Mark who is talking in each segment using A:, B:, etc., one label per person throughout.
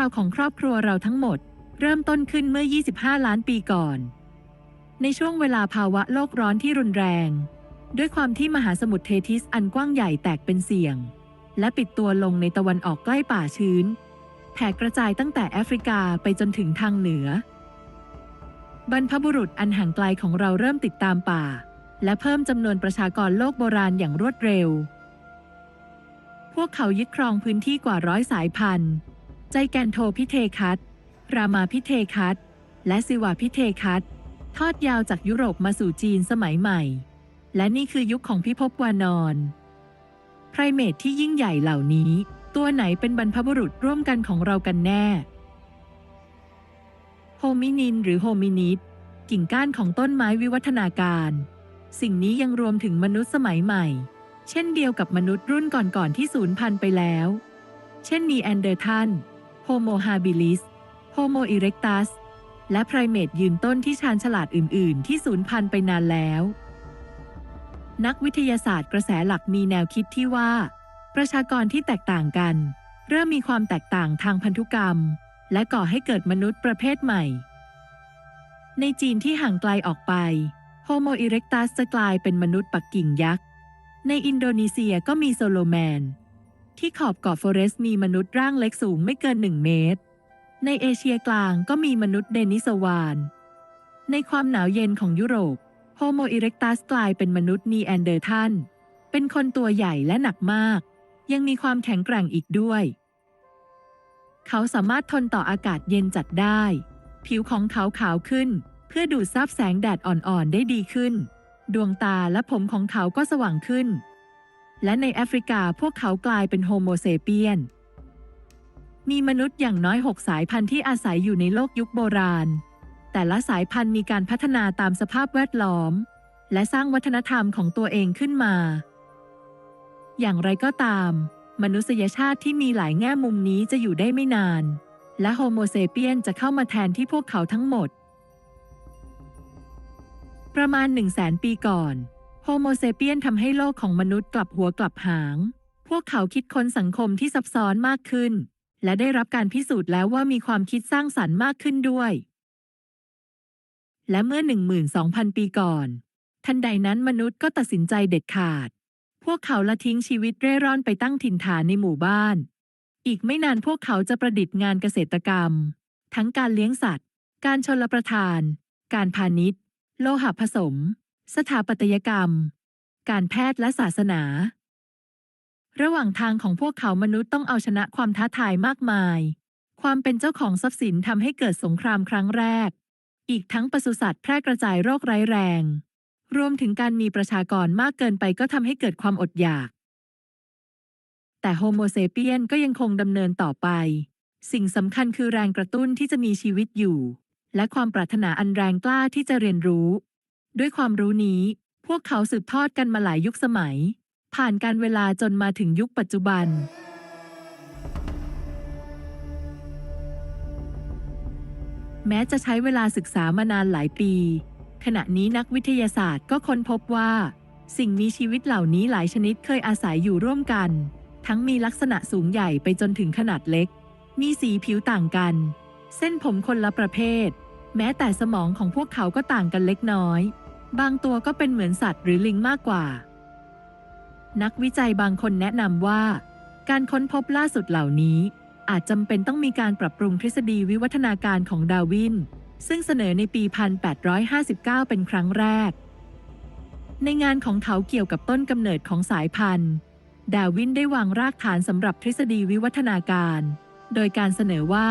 A: าวของครอบครัวเราทั้งหมด เริ่มต้นขึ้นเมื่อ 25 ล้านปีก่อน ในช่วงเวลาภาวะโลกร้อนที่รุนแรง ด้วยความที่มหาสมุทรเททิสอันกว้างใหญ่แตกเป็นเสี่ยง และปิดตัวลงในตะวันออกใกล้ป่าชื้นแผ่กระจายตั้งแต่แอฟริกาไปจนถึงทางเหนือ บรรพบุรุษอันห่างไกลของเราเริ่มติดตามป่า และเพิ่มจำนวนประชากรโลกโบราณอย่างรวดเร็ว พวกเขายึดครองพื้นที่กว่าร้อยสายพันธุ์ ใจแกนโทพิเทคัสรามาพิเทคัสและสิวาพิเทคัสทอดยาวจากยุโรปมาสู่จีนสมัยใหม่ และนี่คือยุคของพิภพวานอนไพรเมทที่ยิ่งใหญ่เหล่านี้ ตัวไหนเป็นบรรพบุรุษร่วมกันของเรากันแน่ โฮมินินหรือโฮมินิดกิ่งก้านของต้นไม้วิวัฒนาการ สิ่งนี้ยังรวมถึงมนุษย์สมัยใหม่ เช่นเดียวกับมนุษย์รุ่นก่อนๆที่สูญพันธุ์ไปแล้ว เช่นนีแอนเดอร์ทัน โฮโมฮาบิลิสโฮโมอิเร็กตัส และไพรเมทยืนต้นที่ชาญฉลาดอื่น ๆ ที่สูญพันธุ์ไปนานแล้ว นักวิทยาศาสตร์กระแสหลักมีแนวคิดที่ว่า ประชากรที่แตกต่างกัน เริ่มมีความแตกต่างทางพันธุกรรม และก่อให้เกิดมนุษย์ประเภทใหม่ ในจีนที่ห่างไกลออกไปโฮโมอิเร็กตัสจะกลายเป็นมนุษย์ปักกิ่งยักษ์ ในอินโดนีเซียก็มีโซโลแมน ที่ขอบเกาะฟอเรสต์มีมนุษย์ร่างเล็กสูงไม่เกิน 1 เมตร ในเอเชียกลางก็มีมนุษย์เดนิสวาน ในความหนาวเย็นของยุโรปโฮโมอิเร็กตัสกลายเป็นมนุษย์นีแอนเดอร์ทันเป็นคนตัวใหญ่และหนักมาก ยังมีความแข็งแกร่งอีกด้วย เขาสามารถทนต่ออากาศเย็นจัดได้ ผิวของเขาขาวขึ้น เพื่อดูดซับแสงแดดอ่อนๆได้ดีขึ้น ดวงตาและผมของเขาก็สว่างขึ้น และในแอฟริกาพวกเขากลายเป็นโฮโมเซเปียน มีมนุษย์อย่างน้อย 6 สายพันธุ์ที่อาศัยอยู่ในโลกยุคโบราณ แต่ละสายพันธุ์มีการพัฒนาตามสภาพแวดล้อม และสร้างวัฒนธรรมของตัวเองขึ้นมา อย่างไรก็ตาม มนุษยชาติที่มีหลายแง่มุมนี้จะอยู่ได้ไม่นาน และโฮโมเซเปียนจะเข้ามาแทนที่พวกเขาทั้งหมด ประมาณ 1 0 0 0 0แสนปีก่อน โฮโมเซเปียนทำให้โลกของมนุษย์กลับหัวกลับหาง พวกเขาคิดค้นสังคมที่ซับซ้อนมากขึ้น และได้รับการพิสูจน์แล้วว่ามีความคิดสร้างสรรค์มากขึ้นด้วย และเมื่อ 12,000 ปีก่อน ทันใดนั้นมนุษย์ก็ตัดสินใจเด็ดขาด พวกเขาละทิ้งชีวิตเร่ร่อนไปตั้งถิ่นฐานในหมู่บ้าน อีกไม่นานพวกเขาจะประดิษฐ์งานเกษตรกรรม ทั้งการเลี้ยงสัตว์ การชลประทาน การพาณิชย์ โลหะผสม สถาปัตยกรรม การแพทย์และศาสนา ระหว่างทางของพวกเขามนุษย์ต้องเอาชนะความท้าทายมากมาย ความเป็นเจ้าของทรัพย์สินทำให้เกิดสงครามครั้งแรก อีกทั้งปศุสัตว์แพร่กระจายโรคร้ายแรง รวมถึงการมีประชากรมากเกินไปก็ทำให้เกิดความอดอยาก แต่โฮโมเซเปียนก็ยังคงดำเนินต่อไป สิ่งสำคัญคือแรงกระตุ้นที่จะมีชีวิตอยู่ และความปรารถนาอันแรงกล้าที่จะเรียนรู้ ด้วยความรู้นี้ พวกเขาสืบทอดกันมาหลายยุคสมัย ผ่านการเวลาจนมาถึงยุคปัจจุบัน แม้จะใช้เวลาศึกษามานานหลายปี ขณะนี้นักวิทยาศาสตร์ก็ค้นพบว่า สิ่งมีชีวิตเหล่านี้หลายชนิดเคยอาศัยอยู่ร่วมกัน ทั้งมีลักษณะสูงใหญ่ไปจนถึงขนาดเล็ก มีสีผิวต่างกัน เส้นผมคนละประเภท แม้แต่สมองของพวกเขาก็ต่างกันเล็กน้อย บางตัวก็เป็นเหมือนสัตว์หรือลิงมากกว่า นักวิจัยบางคนแนะนำว่า การค้นพบล่าสุดเหล่านี้ อาจจำเป็นต้องมีการปรับปรุงทฤษฎีวิวัฒนาการของดาวิน ซึ่งเสนอในปี 1859 เป็นครั้งแรก ในงานของเขาเกี่ยวกับต้นกำเนิดของสายพันธุ์ ดาวินได้วางรากฐานสำหรับทฤษฎีวิวัฒนาการ โดยการเสนอว่า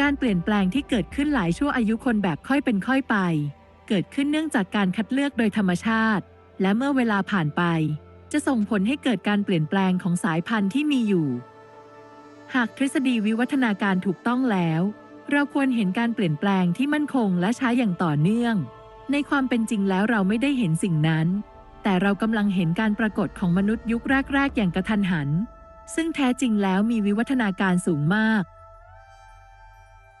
A: การเปลี่ยนแปลงที่เกิดขึ้นหลายชั่วอายุคนแบบค่อยเป็นค่อยไป เกิดขึ้นเนื่องจากการคัดเลือกโดยธรรมชาติ และเมื่อเวลาผ่านไป จะส่งผลให้เกิดการเปลี่ยนแปลงของสายพันธุ์ที่มีอยู่ หากทฤษฎีวิวัฒนาการถูกต้องแล้ว เราควรเห็นการเปลี่ยนแปลงที่มั่นคงและช้าอย่างต่อเนื่อง ในความเป็นจริงแล้วเราไม่ได้เห็นสิ่งนั้น แต่เรากำลังเห็นการปรากฏของมนุษย์ยุคแรก ๆ อย่างกระทันหัน ซึ่งแท้จริงแล้วมีวิวัฒนาการสูงมาก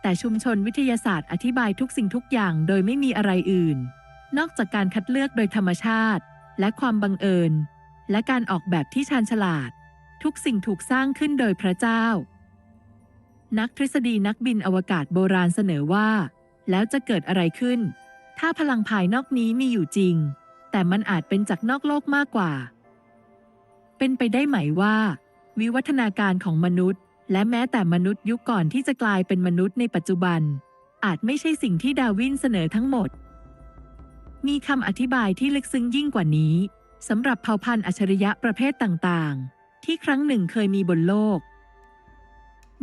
A: แต่ชุมชนวิทยาศาสตร์อธิบายทุกสิ่งทุกอย่างโดยไม่มีอะไรอื่น นอกจากการคัดเลือกโดยธรรมชาติ และความบังเอิญ และการออกแบบที่ชาญฉลาด ทุกสิ่งถูกสร้างขึ้นโดยพระเจ้า นักทฤษฎีนักบินอวกาศโบราณเสนอว่า แล้วจะเกิดอะไรขึ้น ถ้าพลังภายนอกนี้มีอยู่จริง แต่มันอาจเป็นจากนอกโลกมากกว่า เป็นไปได้ไหมว่า วิวัฒนาการของมนุษย์ และแม้แต่มนุษย์ยุคก่อนที่จะกลายเป็นมนุษย์ในปัจจุบัน อาจไม่ใช่สิ่งที่ดาวินเสนอทั้งหมด มีคำอธิบายที่ลึกซึ้งยิ่งกว่านี้สำหรับเผ่าพันธุ์อัจฉริยะประเภทต่างๆ ที่ครั้งหนึ่งเคยมีบนโลก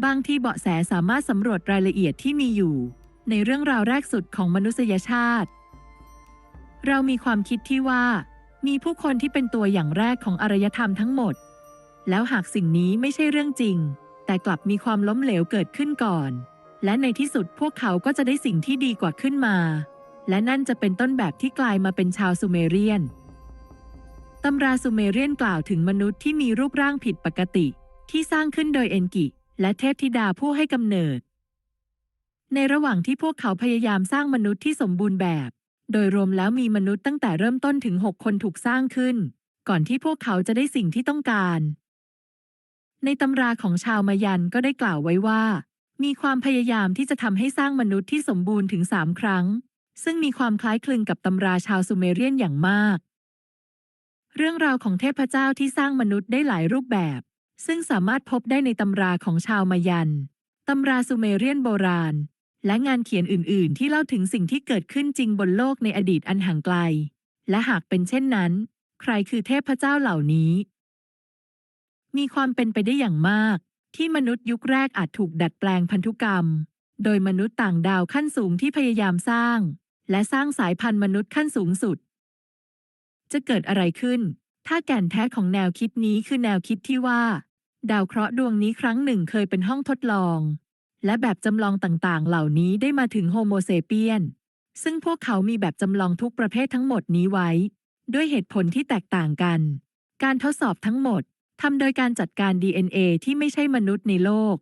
A: บางที่เบาะแสสามารถสำรวจรายละเอียดที่มีอยู่ ในเรื่องราวแรกสุดของมนุษยชาติ เรามีความคิดที่ว่า มีผู้คนที่เป็นตัวอย่างแรกของอารยธรรมทั้งหมด แล้วหากสิ่งนี้ไม่ใช่เรื่องจริง แต่กลับมีความล้มเหลวเกิดขึ้นก่อน และในที่สุดพวกเขาก็จะได้สิ่งที่ดีกว่าขึ้นมา และนั่นจะเป็นต้นแบบที่กลายมาเป็นชาวซูเมเรียนตำราซูเมเรียนกล่าวถึงมนุษย์ที่มีรูปร่างผิดปกติ ที่สร้างขึ้นโดยเอนกิ และเทพธิดาผู้ให้กำเนิด ในระหว่างที่พวกเขาพยายามสร้างมนุษย์ที่สมบูรณ์แบบ โดยรวมแล้วมีมนุษย์ตั้งแต่เริ่มต้นถึง 6 คนถูกสร้างขึ้น ก่อนที่พวกเขาจะได้สิ่งที่ต้องการ ในตำราของชาวมายันก็ได้กล่าวไว้ว่า มีความพยายามที่จะทำให้สร้างมนุษย์ที่สมบูรณ์ถึงสามครั้ง ซึ่งมีความคล้ายคลึงกับตำราชาวซูเมเรียนอย่างมาก เรื่องราวของเทพเจ้าที่สร้างมนุษย์ได้หลายรูปแบบ ซึ่งสามารถพบได้ในตำราของชาวมายันตำราซูเมเรียนโบราณ และงานเขียนอื่น ๆ ที่เล่าถึงสิ่งที่เกิดขึ้นจริงบนโลกในอดีตอันห่างไกล และหากเป็นเช่นนั้น ใครคือเทพเจ้าเหล่านี้ มีความเป็นไปได้อย่างมาก ที่มนุษย์ยุคแรกอาจถูกดัดแปลงพันธุกรรม โดยมนุษย์ต่างดาวขั้นสูงที่พยายามสร้าง และสร้างสายพันธุ์มนุษย์ขั้นสูงสุด จะเกิดอะไรขึ้น ถ้าแก่นแท้ของแนวคิดนี้คือแนวคิดที่ว่า ดาวเคราะห์ดวงนี้ครั้งหนึ่งเคยเป็นห้องทดลอง และแบบจำลองต่างๆ เหล่านี้ได้มาถึงโฮโมเซเปียนซึ่งพวกเขามีแบบจำลองทุกประเภททั้งหมดนี้ไว้ ด้วยเหตุผลที่แตกต่างกัน การทดสอบทั้งหมด ทำโดยการจัดการ DNA ที่ไม่ใช่มนุษย์ในโลก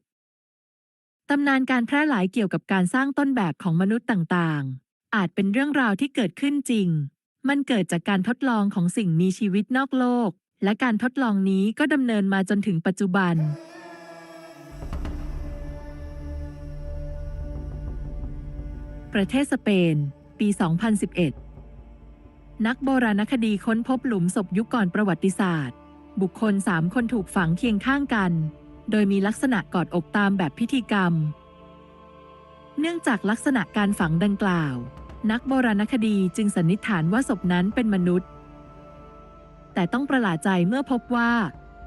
A: ตำนานการแพร่หลายเกี่ยวกับการสร้างต้นแบบของมนุษย์ต่างๆ อาจเป็นเรื่องราวที่เกิดขึ้นจริง มันเกิดจากการทดลองของสิ่งมีชีวิตนอกโลก และการทดลองนี้ก็ดำเนินมาจนถึงปัจจุบัน ประเทศสเปน ปี 2011 นักโบราณคดีค้นพบหลุมศพยุคก่อนประวัติศาสตร์ บุคคลสามคนถูกฝังเคียงข้างกัน โดยมีลักษณะกอดอกตามแบบพิธีกรรม เนื่องจากลักษณะการฝังดังกล่าว นักโบราณคดีจึงสันนิษฐานว่าศพนั้นเป็นมนุษย์ แต่ต้องประหลาดใจเมื่อพบว่า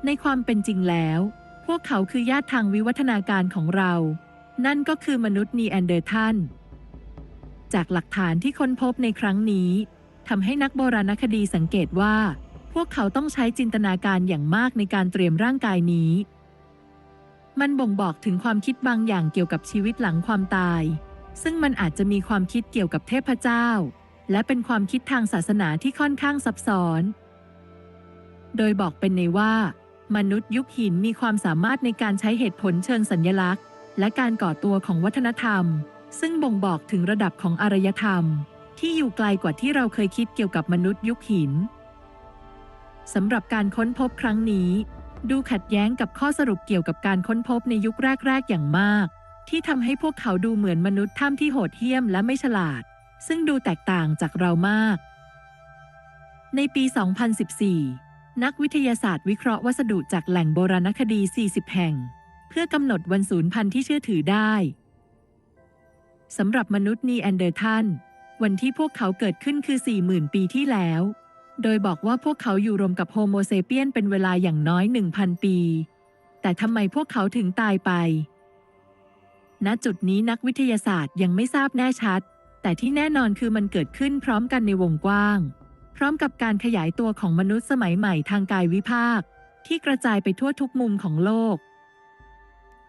A: ในความเป็นจริงแล้ว พวกเขาคือญาติทางวิวัฒนาการของเรา นั่นก็คือมนุษย์นีแอนเดอร์ทันจากหลักฐานที่ค้นพบในครั้งนี้ทำให้นักโบราณคดีสังเกตว่า พวกเขาต้องใช้จินตนาการอย่างมากในการเตรียมร่างกายนี้ มันบ่งบอกถึงความคิดบางอย่างเกี่ยวกับชีวิตหลังความตาย ซึ่งมันอาจจะมีความคิดเกี่ยวกับเทพเจ้า และเป็นความคิดทางศาสนาที่ค่อนข้างซับซ้อน โดยบอกเป็นในว่า มนุษย์ยุคหินมีความสามารถในการใช้เหตุผลเชิงสัญญลักษณ์ และการก่อตัวของวัฒนธรรม ซึ่งบ่งบอกถึงระดับของอารยธรรม ที่อยู่ไกลกว่าที่เราเคยคิดเกี่ยวกับมนุษย์ยุคหิน สำหรับการค้นพบครั้งนี้ ดูขัดแย้งกับข้อสรุปเกี่ยวกับการค้นพบในยุคแรก ๆ อย่างมาก ที่ทำให้พวกเขาดูเหมือนมนุษย์ถ้ำที่โหดเหี้ยมและไม่ฉลาด ซึ่งดูแตกต่างจากเรามาก ในปี 2014 นักวิทยาศาสตร์วิเคราะห์วัสดุจากแหล่งโบราณคดี 40 แห่ง เพื่อกำหนดวันสูญพันธุ์ที่เชื่อถือได้สำหรับมนุษย์นีแอนเดอร์ทันวันที่พวกเขาเกิดขึ้นคือ 40,000 ปีที่แล้ว โดยบอกว่าพวกเขาอยู่รวมกับโฮโมเซเปียนเป็นเวลาอย่างน้อย 1,000 ปี แต่ทำไมพวกเขาถึงตายไป ณ จุดนี้นักวิทยาศาสตร์ยังไม่ทราบแน่ชัด แต่ที่แน่นอนคือมันเกิดขึ้นพร้อมกันในวงกว้าง พร้อมกับการขยายตัวของมนุษย์สมัยใหม่ทางกายวิภาค ที่กระจายไปทั่วทุกมุมของโลก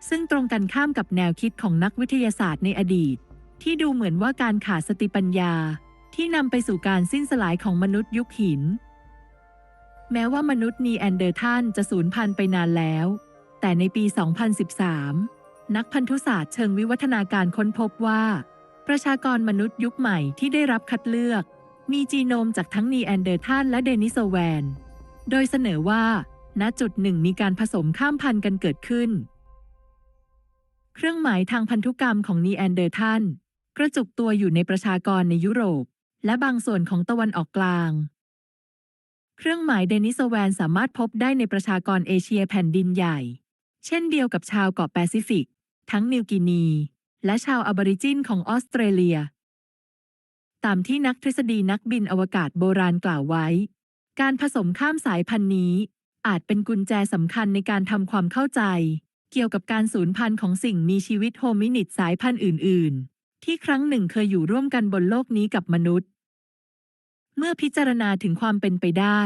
A: ซึ่งตรงกันข้ามกับแนวคิดของนักวิทยาศาสตร์ในอดีต ที่ดูเหมือนว่าการขาดสติปัญญา ที่นำไปสู่การสิ้นสลายของมนุษย์ยุคหิน แม้ว่ามนุษย์นีแอนเดอร์ทันจะสูญพันธุ์ไปนานแล้ว แต่ในปี 2013 นักพันธุศาสตร์เชิงวิวัฒนาการค้นพบว่า ประชากรมนุษย์ยุคใหม่ที่ได้รับคัดเลือก มีจีโนมจากทั้งนีแอนเดอร์ทันและเดนิโซแวน โดยเสนอว่า ณจุดหนึ่งมีการผสมข้ามพันธุ์กันเกิดขึ้น เครื่องหมายทางพันธุกรรมของนีแอนเดอร์ทันกระจุกตัวอยู่ในประชากรในยุโรป และบางส่วนของตะวันออกกลาง เครื่องหมายเดนิสแวนสามารถพบได้ในประชากรเอเชียแผ่นดินใหญ่ เช่นเดียวกับชาวเกาะแปซิฟิก ทั้งนิวกินี และชาวอบอริจินของออสเตรเลีย ตามที่นักทฤษฎีนักบินอวกาศโบราณกล่าวไว้ การผสมข้ามสายพันธุ์นี้ อาจเป็นกุญแจสำคัญในการทำความเข้าใจ เกี่ยวกับการสูญพันธุ์ของสิ่งมีชีวิตโฮมินิดสายพันธุ์อื่น ๆ ที่ครั้งหนึ่งเคยอยู่ร่วมกันบนโลกนี้กับมนุษย์ เมื่อพิจารณาถึงความเป็นไปได้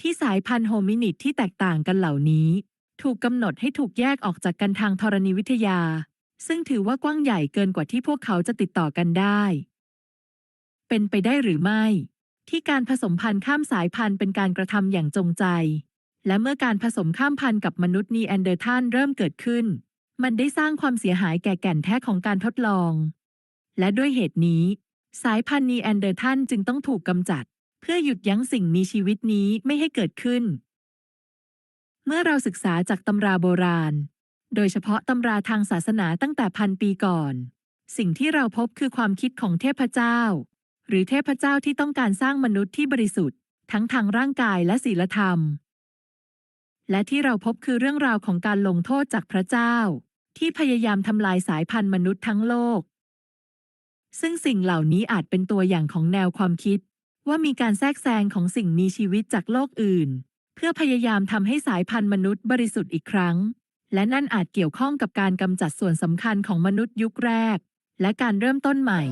A: ที่สายพันธุ์โฮมินิดที่แตกต่างกันเหล่านี้ ถูกกำหนดให้ถูกแยกออกจากกันทางธรณีวิทยา ซึ่งถือว่ากว้างใหญ่เกินกว่าที่พวกเขาจะติดต่อกันได้ เป็นไปได้หรือไม่ ที่การผสมพันธุ์ข้ามสายพันธุ์เป็นการกระทำอย่างจงใจ และเมื่อการผสมข้ามพันธุ์กับมนุษย์นีแอนเดอร์ทันเริ่มเกิดขึ้น มันได้สร้างความเสียหายแก่แก่นแท้ของการทดลอง และด้วยเหตุนี้ สายพันธุ์นีแอนเดอร์ทันจึงต้องถูกกำจัด เพื่อหยุดยั้งสิ่งมีชีวิตนี้ไม่ให้เกิดขึ้น เมื่อเราศึกษาจากตำราโบราณ โดยเฉพาะตำราทางศาสนาตั้งแต่พันปีก่อน สิ่งที่เราพบคือความคิดของเทพเจ้า หรือเทพเจ้าที่ต้องการสร้างมนุษย์ที่บริสุทธิ์ ทั้งทางร่างกายและศีลธรรม และที่เราพบคือเรื่องราวของการลงโทษจากพระเจ้า ที่พยายามทำลายสายพันธุ์มนุษย์ทั้งโลก ซึ่งสิ่งเหล่านี้อาจเป็นตัวอย่างของแนวความคิด ว่ามีการแทรกแซงของสิ่งมีชีวิตจากโลกอื่น เพื่อพยายามทำให้สายพันธุ์มนุษย์บริสุทธิ์อีกครั้ง และนั่นอาจเกี่ยวข้องกับการกำจัดส่วนสำคัญของมนุษย์ยุคแรก และการเริ่มต้นใหม่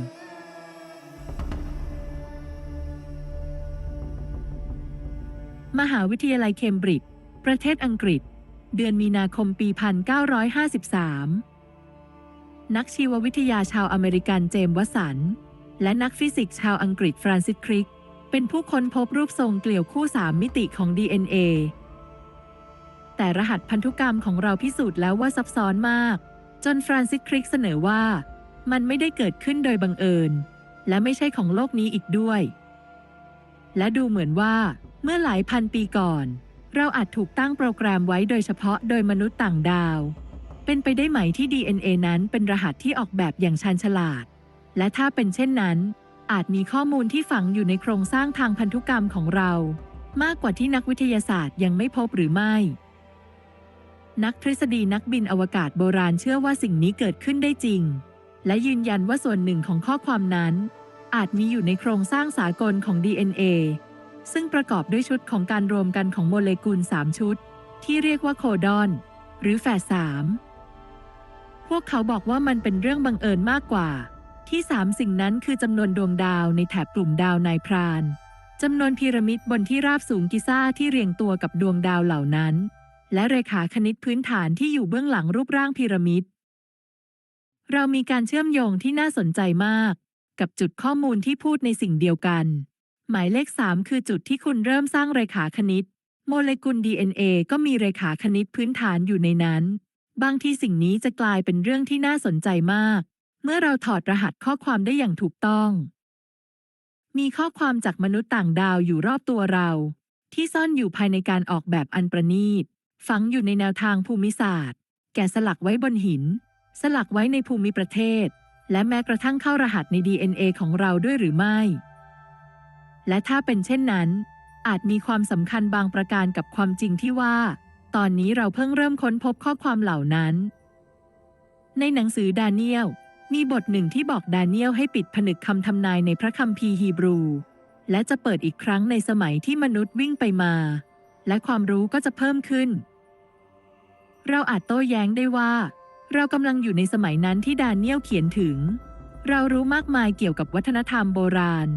A: มหาวิทยาลัยเคมบริดจ์ประเทศอังกฤษ เดือนมีนาคมปี 1953 นักชีววิทยาชาวอเมริกันเจมส์วัสัน และนักฟิสิกส์ชาวอังกฤษฟรานซิสคริก เป็นผู้ค้นพบรูปทรงเกลียวคู่สามมิติของ DNA แต่รหัสพันธุกรรมของเราพิสูจน์แล้วว่าซับซ้อนมาก จนฟรานซิสคริกเสนอว่า มันไม่ได้เกิดขึ้นโดยบังเอิญ และไม่ใช่ของโลกนี้อีกด้วย และดูเหมือนว่า เมื่อหลายพันปีก่อน เราอาจถูกตั้งโปรแกรมไว้โดยเฉพาะโดยมนุษย์ต่างดาว เป็นไปได้ไหมที่ DNA นั้นเป็นรหัสที่ออกแบบอย่างชันฉลาด และถ้าเป็นเช่นนั้น อาจมีข้อมูลที่ฝังอยู่ในโครงสร้างทางพันธุกรรมของเรา มากกว่าที่นักวิทยาศาสตร์ยังไม่พบหรือไม่ นักทฤษฎีนักบินอวกาศโบราณเชื่อว่าสิ่งนี้เกิดขึ้นได้จริง และยืนยันว่าส่วนหนึ่งของข้อความนั้น อาจมีอยู่ในโครงสร้างสากลของ DNA ซึ่งประกอบด้วยชุดของการรวมกันของโมเลกุล 3 ชุด ที่เรียกว่าโคดอน หรือแฝดสาม พวกเขาบอกว่ามันเป็นเรื่องบังเอิญมากกว่า ที่สามสิ่งนั้นคือจำนวนดวงดาวในแถบกลุ่มดาวนายพรานจำนวนพีระมิดบนที่ราบสูงกิซ่าที่เรียงตัวกับดวงดาวเหล่านั้น และเรขาคณิตพื้นฐานที่อยู่เบื้องหลังรูปร่างพีระมิด เรามีการเชื่อมโยงที่น่าสนใจมาก กับจุดข้อมูลที่พูดในสิ่งเดียวกัน หมายเลข 3 คือจุดที่คุณเริ่มสร้างเรขาคณิต โมเลกุล DNA ก็มีเรขาคณิตพื้นฐานอยู่ในนั้น บางทีสิ่งนี้จะกลายเป็นเรื่องที่น่าสนใจมาก เมื่อเราถอดรหัสข้อความได้อย่างถูกต้อง มีข้อความจากมนุษย์ต่างดาวอยู่รอบตัวเรา ที่ซ่อนอยู่ภายในการออกแบบอันประณีต ฝังอยู่ในแนวทางภูมิศาสตร์ แกะสลักไว้บนหิน สลักไว้ในภูมิประเทศ และแม้กระทั่งเข้ารหัสใน DNA ของเราด้วยหรือไม่ และถ้าเป็นเช่นนั้น อาจมีความสำคัญบางประการกับความจริงที่ว่า ตอนนี้เราเพิ่งเริ่มค้นพบข้อความเหล่านั้น ในหนังสือดาเนียล มีบทหนึ่งที่บอกดาเนียลให้ปิดผนึกคำทำนายในพระคัมภีร์ฮีบรู และจะเปิดอีกครั้งในสมัยที่มนุษย์วิ่งไปมา และความรู้ก็จะเพิ่มขึ้น เราอาจโต้แย้งได้ว่า เรากำลังอยู่ในสมัยนั้นที่ดาเนียลเขียนถึง เรารู้มากมายเกี่ยวกับวัฒนธรรมโบราณ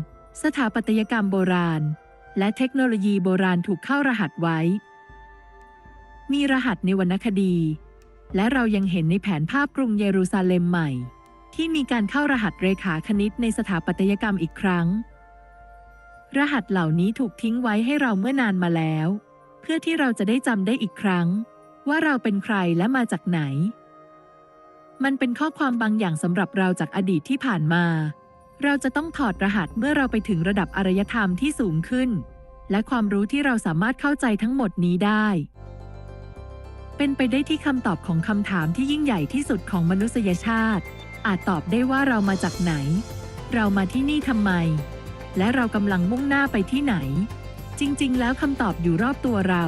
A: สถาปัตยกรรมโบราณ และเทคโนโลยีโบราณถูกเข้ารหัสไว้ มีรหัสในวรรณคดี และเรายังเห็นในแผนภาพกรุงเยรูซาเล็มใหม่ ที่มีการเข้ารหัสเรขาคณิตในสถาปัตยกรรมอีกครั้ง รหัสเหล่านี้ถูกทิ้งไว้ให้เราเมื่อนานมาแล้ว เพื่อที่เราจะได้จำได้อีกครั้ง ว่าเราเป็นใครและมาจากไหน มันเป็นข้อความบางอย่างสำหรับเราจากอดีตที่ผ่านมา เราจะต้องถอดรหัสเมื่อเราไปถึงระดับอารยธรรมที่สูงขึ้น และความรู้ที่เราสามารถเข้าใจทั้งหมดนี้ได้ เป็นไปได้ที่คำตอบของคำถามที่ยิ่งใหญ่ที่สุดของมนุษยชาติ อาจตอบได้ว่าเรามาจากไหน เรามาที่นี่ทำไม และเรากำลังมุ่งหน้าไปที่ไหน จริง ๆ แล้วคำตอบอยู่รอบตัวเรา